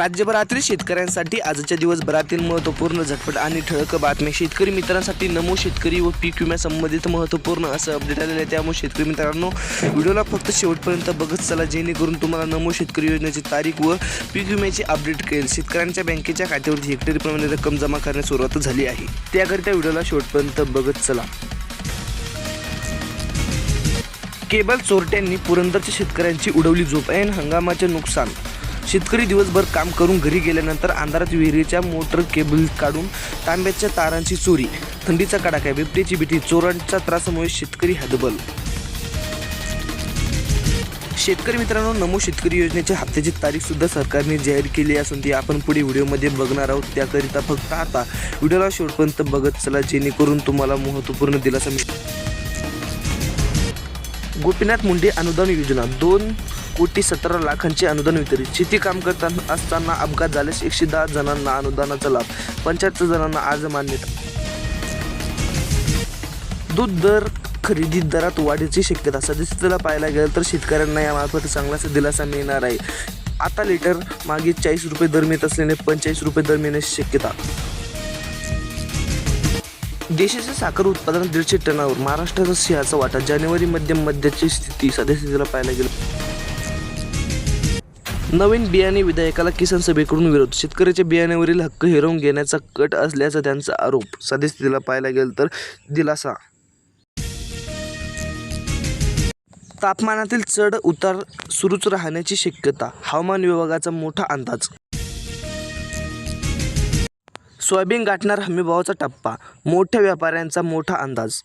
राज्यभरातील शेतकऱ्यांसाठी आजच्या दिवसभरातील महत्त्वपूर्ण झटपट आणि ठळक बातम्या. शेतकरी मित्रांसाठी नमो शेतकरी व पीक विम्यासंबंधित महत्त्वपूर्ण असं अपडेट आलेलं आहे. त्यामुळे शेतकरी मित्रांनो व्हिडिओला फक्त शेवटपर्यंत बघत चला जेणेकरून तुम्हाला नमो शेतकरी योजनेची तारीख व पीक विम्याची अपडेट कळेल. शेतकऱ्यांच्या बँकेच्या खात्यावरती हेक्टरीप्रमाणे रक्कम जमा करण्यास सुरुवात झाली आहे. त्याकरिता व्हिडिओला शेवटपर्यंत बघत चला. केबल चोरट्यांनी पुरंदरच्या शेतकऱ्यांची उडवली झोप. ऐन हंगामाचे नुकसान शेतकरी दिवसभर काम करून घरी गेल्यानंतर अंधारात विहिरीच्या मोटर केबल काढून तांब्याच्या तारांची चोरी थंडीचा कडाका बिबट्याची भीती चोरांच्या त्रासामुळे शेतकरी हदबल शेतकरी मित्रांनो नमो शेतकरी योजनेच्या हप्त्याची तारीख सुद्धा सरकारने जाहीर केली असून ती आपण पुढे व्हिडिओमध्ये बघणार आहोत. त्याकरिता फक्त आता व्हिडिओला शेवटपर्यंत बघत चला जेणेकरून तुम्हाला महत्त्वपूर्ण दिलासा मिळेल. गोपीनाथ मुंडे अनुदान योजना दोन कोटी सतरा लाखांचे अनुदान वितरित. शेती काम करताना असताना अपघात झाल्यास एकशे दहा जणांना अनुदानाचा लाभ पंच्याहत्तर जणांना आज मान्यता. दूध दर खरेदी दरात वाढीची शक्यता. सदस्यतेला पाहायला गेलं तर शेतकऱ्यांना यामार्फत चांगलाच दिलासा मिळणार आहे. आता लिटर मागे चाळीस रुपये दर मिळत असल्याने पंचेचाळीस रुपये दर मिळण्याची शक्यता. देशाच्या साखर उत्पादनात दीडशे टनावर महाराष्ट्राचा सिंहाचा वाटा. जानेवारी मध्याची स्थिती सदस्यतेला पाहायला गेलं नवीन बियाणे विधेयकाला किसान सभेकडून विरोध. शेतकऱ्याच्या बियाण्यावरील हक्क हिरवून घेण्याचा कट असल्याचा त्यांचा आरोप. सदस्यतेला पाहायला गेलं तर दिलासा. तापमानातील चढ उतार सुरूच राहण्याची शक्यता. हवामान विभागाचा मोठा अंदाज. सोयाबीन गाठणार हमीभावाचा टप्पा. मोठ्या व्यापाऱ्यांचा मोठा अंदाज.